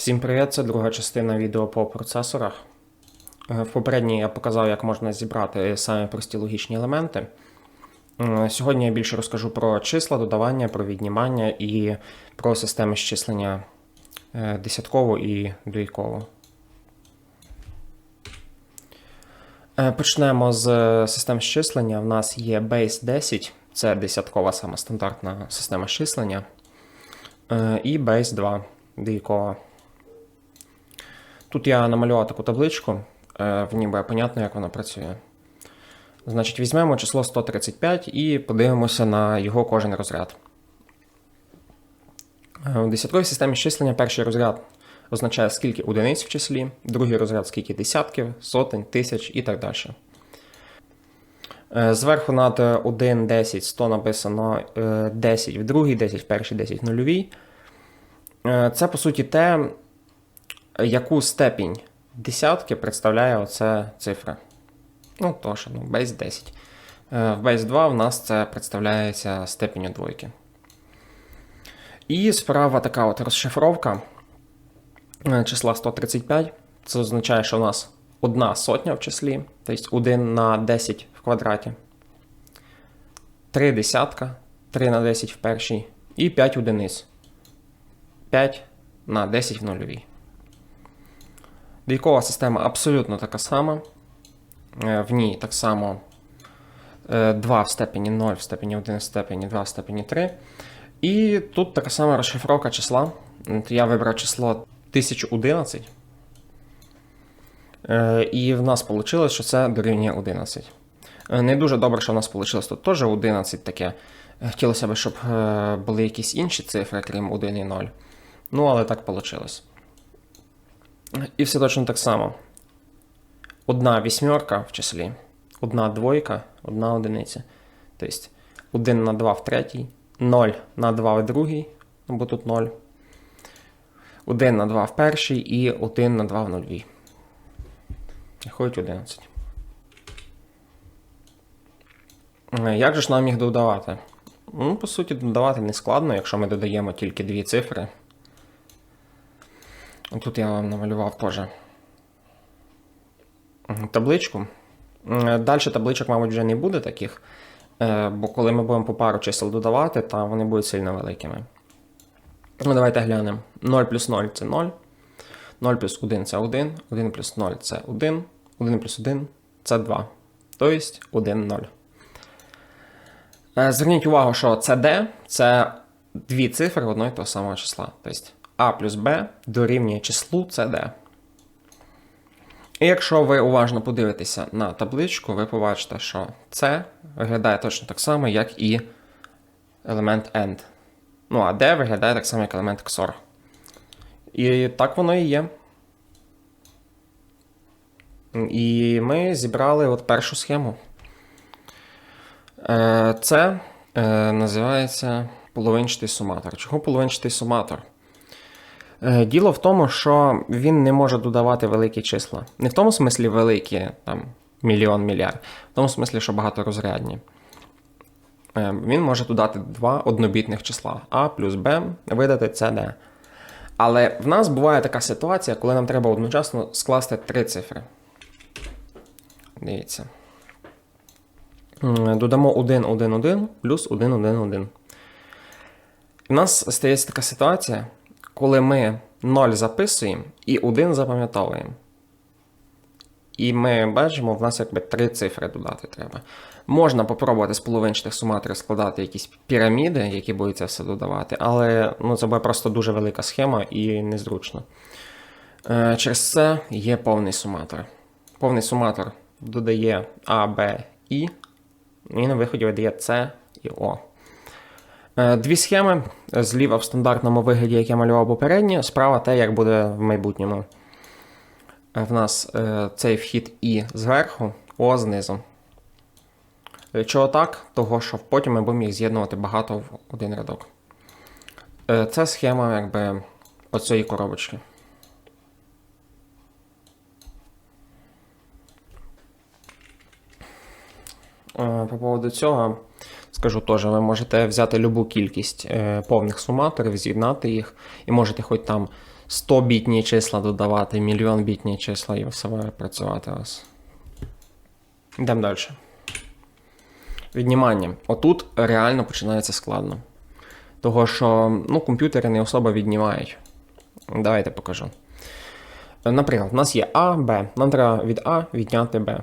Всім привіт! Це друга частина відео по процесорах. Е, В попередній я показав, як можна зібрати самі прості логічні елементи. Е, Сьогодні я більше розкажу про числа, додавання, про віднімання і про системи щислення е, десяткову і двійкову. Е, Почнемо з систем щислення. У нас є Base 10, це десяткова саме стандартна система щислення. І Base 2 двійкова. Тут я намалював таку табличку, е, в буде понятно, як вона працює. Значить, візьмемо число 135 і подивимося на його кожен розряд. Е, В десятковій системі щислення перший розряд означає, скільки одиниць в числі, другий розряд скільки десятків, сотень, тисяч і так далі. Е, Зверху над 1, 10, 100 написано е, 10 в другій, 10 в першій, 10 в нульовій. Це, по суті, те, яку степінь десятки представляє оця цифра. Ну, то що, ну, Base 10. Е, В Base 2 в нас це представляється степеню двойки. І справа така от розшифровка е, числа 135. Це означає, що у нас одна сотня в числі, тобто 1 на 10 в квадраті. 3 десятка, 3 на 10 в першій і 5 одиниць. 5 на 10 в нульовій. Двійкова система абсолютно така сама. Е, В ній так само 2 в степені 0, в степені 1 в степені 2 в степені 3. І тут така сама розшифровка числа. Я вибрав число 1011. Е, І в нас вийшло, що це дорівнює 11. Е, Не дуже добре, що в нас вийшло тут теж 11 таке. Е, Хотілося б, щоб е, були якісь інші цифри, крім 1 і 0. Ну, але так вийшло. І все точно так само. Одна вісьмерка в числі, одна двойка, одна одиниця. Тобто 1 на 2 в третій, 0 на 2 в другій, бо тут 0. 1 на 2 в першій і 1 на 2 в нульвій. Виходить 11. Е, Як же ж нам їх додавати? Ну, по суті, додавати не складно, якщо ми додаємо тільки дві цифри. Тут я вам намалював теж табличку. Далі табличок, мабуть, вже не буде таких, е, бо коли ми будемо по пару чисел додавати, то вони будуть сильно великими. Ну, давайте глянемо. 0 плюс 0 це 0. 0 плюс 1 це 1. 1 плюс 0 це 1. 1 плюс 1 це 2. Тобто 1, 0. Е, Зверніть увагу, що CD це дві цифри одного і того самого числа. Тобто А плюс Б дорівнює числу CD. І якщо ви уважно подивитеся на табличку, ви побачите, що це виглядає точно так само, як і елемент AND. Ну, а D виглядає так само, як елемент XOR. І так воно і є. І ми зібрали от першу схему. Е, Це е, називається половинчатий суматор. Чого половинчатий суматор? Е, Діло в тому, що він не може додавати великі числа. Не в тому смислі великі, там, мільйон мільярд, в тому смислі, що багаторозрядні. Е, Він може додати два однобітних числа А плюс Б, видати CD. Але в нас буває така ситуація, коли нам треба одночасно скласти три цифри. Дивіться. Додамо 1, 1, 1 плюс 1, 1, 1. У нас стається така ситуація, коли ми 0 записуємо і 1 запам'ятовуємо. І ми бачимо, в нас якби три цифри додати треба. Можна попробувати з половинчатих суматорів складати якісь піраміди, які будуть це все додавати, але ну, це буде просто дуже велика схема і незручно. Е, через це є повний суматор. Повний суматор додає А, Б, І, і на виході видає С і О. Е, Дві схеми зліва в стандартному вигляді, як я малював попередньо, справа те, як буде в майбутньому. Е, В нас е, цей вхід І зверху, О знизу. Чого так? Того, що потім ми будемо їх з'єднувати багато в один рядок. Це схема якби оцієї коробочки. По поводу цього скажу теж, ви можете взяти любу кількість е, повних суматорів, з'єднати їх, і можете хоч там 100 бітні числа додавати, мільйон бітні числа і все буде працювати у вас. Йдемо далі. Віднімання. Отут реально починається складно. Того, що ну, комп'ютери не особо віднімають. Давайте покажу. Наприклад, у нас є А, Б. Нам треба від А відняти Б.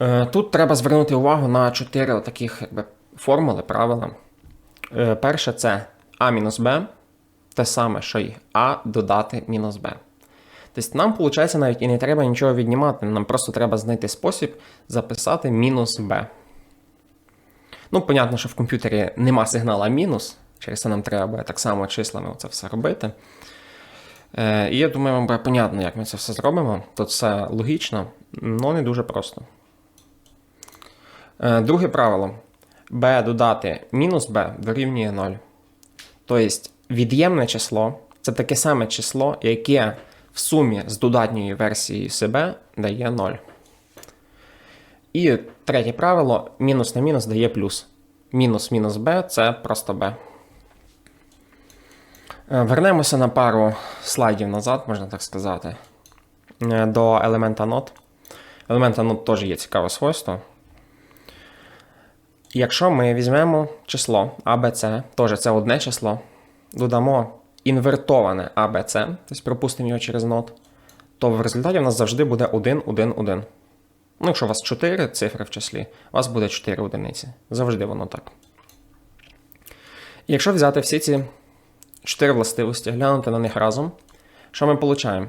Е, Тут треба звернути увагу на чотири таких якби, формули, правила. Е, Перше це А мінус Б, те саме, що й А додати мінус Б. Тобто нам, виходить, навіть і не треба нічого віднімати, нам просто треба знайти спосіб записати мінус Б. Ну, понятно, що в комп'ютері нема сигнала мінус, через це нам треба буде так само числами це все робити. Е, і я думаю, вам буде понятно, як ми це все зробимо. Тут все логічно, але не дуже просто. Е, друге правило. b додати мінус b дорівнює 0. Тобто від'ємне число це таке саме число, яке в сумі з додатньою версією себе дає 0. І третє правило: мінус на мінус дає плюс. Мінус мінус b це просто b. Е, Вернемося на пару слайдів назад, можна так сказати, е, до елемента not. Елемента not теж є цікаве свойство. Якщо ми візьмемо число ABC, теж це одне число, додамо інвертоване ABC, тобто пропустимо його через not, то в результаті в нас завжди буде 1, 1, 1. Ну, якщо у вас 4 цифри в числі, у вас буде 4 одиниці. Завжди воно так. Якщо взяти всі ці 4 властивості, глянути на них разом, що ми отримаємо?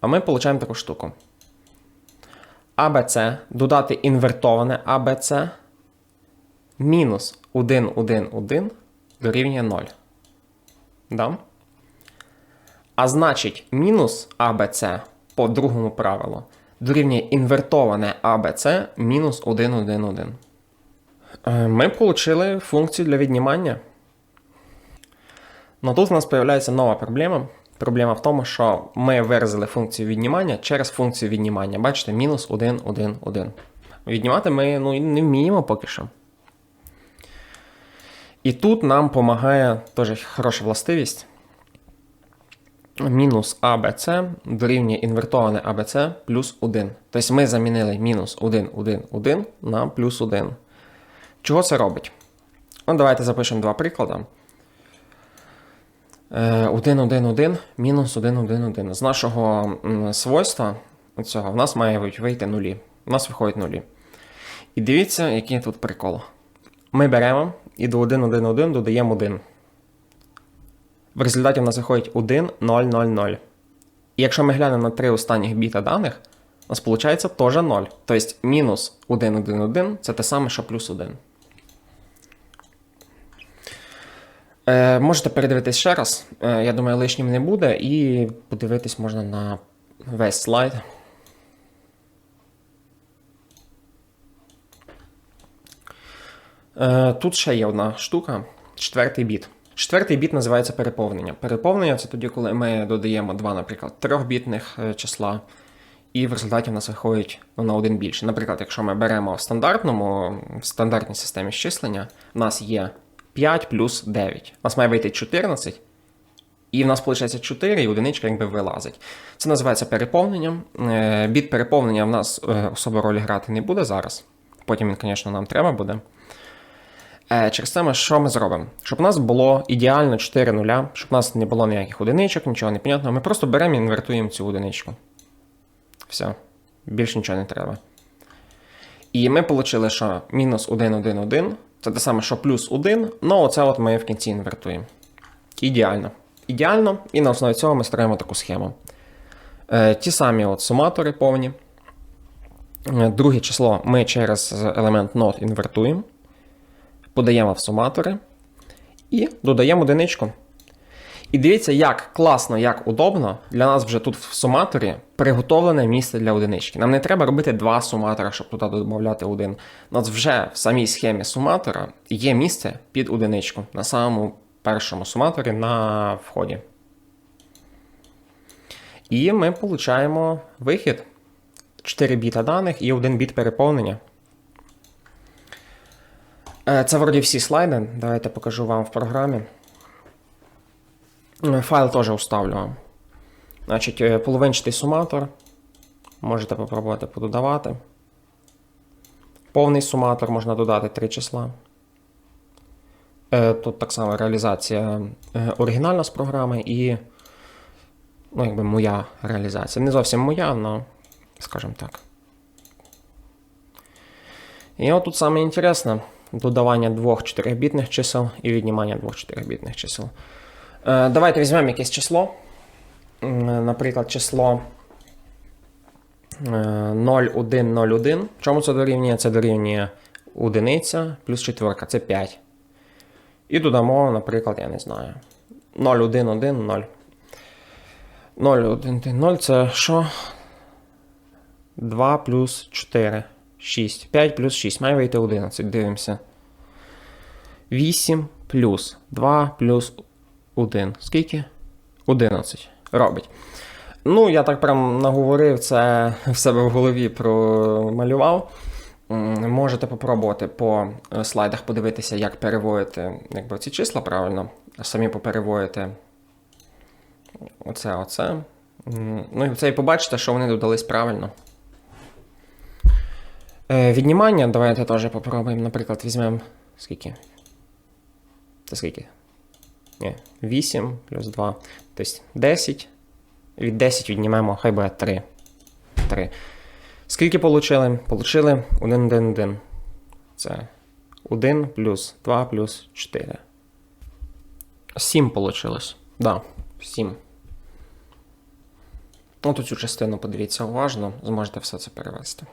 А ми отримаємо таку штуку. ABC додати інвертоване ABC мінус 1, 1, 1 дорівнює 0. Да? А значить, мінус ABC по другому правилу дорівнює інвертоване ABC мінус 1, 1, 1. Е, Ми отримали функцію для віднімання. Но тут у нас з'являється нова проблема. Проблема в тому, що ми виразили функцію віднімання через функцію віднімання. Бачите, мінус 1, 1, 1. Віднімати ми ну, не вміємо поки що. І тут нам допомагає теж хороша властивість. Мінус ABC дорівнює інвертоване ABC плюс 1. Тобто ми замінили мінус 1, 1, 1 на плюс 1. Чого це робить? Ну, давайте запишемо два приклади. 1, 1, 1, мінус 1, 1, 1. З нашого свойства цього в нас має вийти нулі. У нас виходить нулі. І дивіться, який тут прикол. Ми беремо і до 1, 1, 1 додаємо 1. В результаті в нас виходить 1, 0, 0, 0. І якщо ми глянемо на три останніх біта даних, у нас виходить теж 0. Тобто мінус 1, 1, 1 це те саме, що плюс 1. Е, можете передивитись ще раз. Е, я думаю, лишнім не буде, і подивитись можна на весь слайд. Тут ще є одна штука. Четвертий біт. Четвертий біт називається переповнення. Переповнення це тоді, коли ми додаємо два, наприклад, трьохбітних е, числа, і в результаті в нас виходить ну, на один більше. Наприклад, якщо ми беремо в стандартному, в стандартній системі щислення, в нас є 5 плюс 9. У нас має вийти 14. І в нас виходить 4, і одиничка якби вилазить. Це називається переповненням. Е, Біт переповнення в нас е, особо ролі грати не буде зараз. Потім він, звісно, нам треба буде. Е, Через це ми що ми зробимо? Щоб у нас було ідеально 4 нуля, щоб у нас не було ніяких одиничок, нічого не понятного, ми просто беремо і інвертуємо цю одиничку. Все. Більше нічого не треба. І ми отримали, що мінус 1, 1, 1 це те саме, що плюс 1, але оце от ми в кінці інвертуємо. Ідеально. Ідеально, і на основі цього ми строїмо таку схему. Е, ті самі от суматори повні. Е, друге число ми через елемент not інвертуємо, подаємо в суматори і додаємо одиничку. І дивіться, як класно, як удобно для нас вже тут в суматорі приготовлене місце для одинички. Нам не треба робити два суматора, щоб туди додати один. У нас вже в самій схемі суматора є місце під одиничку на самому першому суматорі на вході. І ми отримуємо вихід. 4 біта даних і 1 біт переповнення. Е, Це вроді всі слайди. Давайте покажу вам в програмі. Е, Файл теж уставлю. Значить, е, половинчатий суматор. Можете попробувати пододавати. Повний суматор можна додати три числа. Е, Тут так само реалізація оригінальна з програми і, ну, якби моя реалізація. Не зовсім моя, але, скажімо так. І от тут саме інтересне додавання двох 4-бітних чисел і віднімання двох 4-бітних чисел. Е, Давайте візьмемо якесь число. Наприклад, число е, 0101. Чому це дорівнює? Це дорівнює одиниця плюс четверка, це 5. І додамо, наприклад, я не знаю. 0110. 0110 це що? 2 плюс 4. 6. 5 плюс 6. Має вийти 11. Дивимося. 8 плюс 2 плюс 1. Скільки? 11. Робить. Ну, я так прям наговорив це в себе в голові промалював. Можете попробувати по е, слайдах подивитися, як переводити якби, ці числа правильно. Самі попереводити оце, оце. Ну і це і побачите, що вони додались правильно. Е, Віднімання, давайте теж попробуємо. Наприклад, візьмемо скільки? Це скільки? Ні, 8 плюс 2. Тобто 10. Від 10 віднімемо, хай буде 3. 3. Скільки получили? Получили 1, 1, 1. Це 1 плюс 2 плюс 4. 7 получилось. Да, 7. От цю частину подивіться уважно, зможете все це перевести.